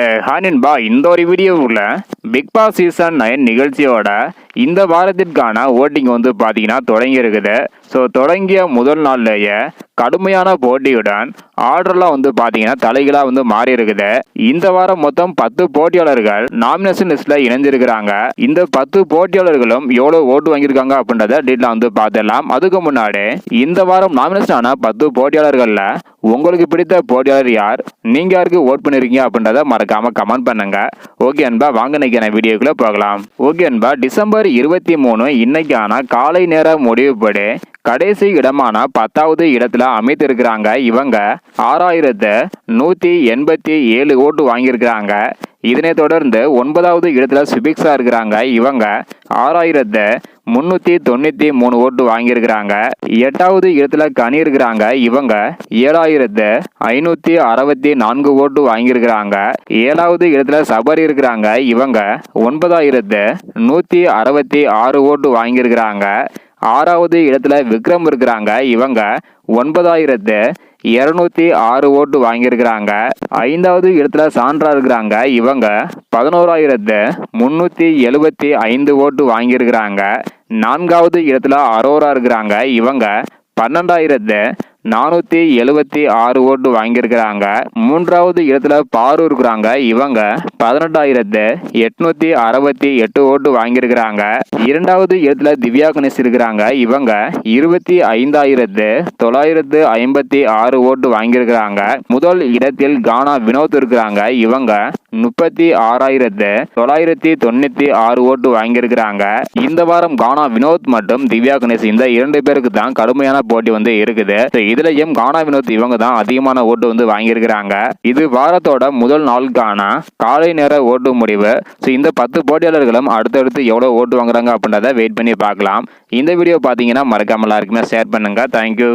é, ஹானின்பா இந்த ஒரு வீடியோவுக்குள்ள பிக் பாஸ் சீசன் நைன் நிகழ்ச்சியோட இந்த வாரத்திற்கான ஓட்டிங் வந்து பார்த்தீங்கன்னா தொடங்கி இருக்குது ஸோ தொடங்கிய முதல் நாள்லேயே கடுமையான போட்டியுடன் ஆர்டர்லாம் வந்து பார்த்தீங்கன்னா தலைகளாக வந்து மாறி இருக்குது இந்த வாரம் மொத்தம் பத்து போட்டியாளர்கள் நாமினேஷன் லிஸ்ட்டில் இணைஞ்சிருக்கிறாங்க. இந்த பத்து போட்டியாளர்களும் எவ்வளோ ஓட்டு வாங்கியிருக்காங்க அப்படின்றத டீட்டெயிலாக வந்து பார்த்துடலாம். அதுக்கு முன்னாடி இந்த வாரம் நாமினேஷன் ஆன பத்து போட்டியாளர்களில் உங்களுக்கு பிடித்த போட்டியாளர் யார்? நீங்கள் யாருக்கு ஓட் பண்ணியிருக்கீங்க அப்படின்றத கமெண்ட் பண்ணுங்க. ஓகே அன்பா வாங்க நினைக்கிற வீடியோக்குள்ள போகலாம். ஓகே அன்பா டிசம்பர் இருபத்தி மூணு இன்னைக்கான காலை நேர முடிவுப்படி கடைசி இடமான பத்தாவது இடத்துல அமைத்திருக்கிறாங்க இவங்க. ஆறாயிரத்து நூற்றி எண்பத்தி ஏழு ஓட்டு வாங்கியிருக்கிறாங்க. இதனை தொடர்ந்து ஒன்பதாவது இடத்துல சுபிக்ஸா இருக்கிறாங்க இவங்க. ஆறாயிரத்து முன்னூற்றி தொண்ணூற்றி மூணு ஓட்டு வாங்கியிருக்கிறாங்க. எட்டாவது இடத்துல கனி இருக்கிறாங்க இவங்க. ஏழாயிரத்து ஐநூற்றி அறுபத்தி நான்கு ஓட்டு வாங்கியிருக்கிறாங்க. ஏழாவது இடத்துல சபரி இருக்கிறாங்க இவங்க. ஒன்பதாயிரத்து நூற்றி அறுபத்தி ஆறு ஓட்டு வாங்கியிருக்கிறாங்க. ஆறாவது இடத்துல விக்ரம் இருக்கிறாங்க இவங்க. ஒன்பதாயிரத்து இருநூத்தி ஆறு ஓட்டு வாங்கியிருக்கிறாங்க. ஐந்தாவது இடத்துல சான்றா இருக்கிறாங்க இவங்க. பதினோராயிரத்து முன்னூத்தி எழுபத்தி ஐந்து ஓட்டு வாங்கியிருக்கிறாங்க. நான்காவது இடத்துல அரோரா இருக்கிறாங்க இவங்க. பன்னெண்டாயிரத்து நானூற்றி எழுபத்தி ஆறு ஓட்டு வாங்கியிருக்கிறாங்க. மூன்றாவது இடத்துல பாரு இருக்கிறாங்க. இவங்க பதினெட்டாயிரத்து எட்நூத்தி அறுபத்தி எட்டு ஓட்டு வாங்கியிருக்கிறாங்க. இரண்டாவது இடத்துல திவ்யா கணேஷ் இருக்கிறாங்க. இவங்க இருபத்தி ஐந்தாயிரத்து தொள்ளாயிரத்து ஐம்பத்தி ஆறு ஓட்டு வாங்கியிருக்கிறாங்க. முதல் இடத்தில் கானா வினோத் இருக்கிறாங்க. இவங்க முப்பத்தி ஆறாயிரத்து தொள்ளாயிரத்தி தொண்ணூத்தி ஆறு ஓட்டு வாங்கியிருக்கிறாங்க. இந்த வாரம் கானா வினோத் மற்றும் திவ்யா கணேஷ் இந்த இரண்டு பேருக்கு தான் கடுமையான போட்டி வந்து இருக்குது. இதுலயும் கானா வினோத் இவங்க தான் அதிகமான ஓட்டு வந்து வாங்கியிருக்கிறாங்க. இது வாரத்தோட முதல் நாளுக்கான காலை நேர ஓட்டு முடிவு. ஸோ இந்த பத்து போட்டியாளர்களும் அடுத்தடுத்து எவ்வளோ ஓட்டு வாங்குறாங்க அப்படின்றத வெயிட் பண்ணி பார்க்கலாம். இந்த வீடியோ பார்த்தீங்கன்னா மறக்காம எல்லாருக்குமே ஷேர் பண்ணுங்க. தேங்க்யூ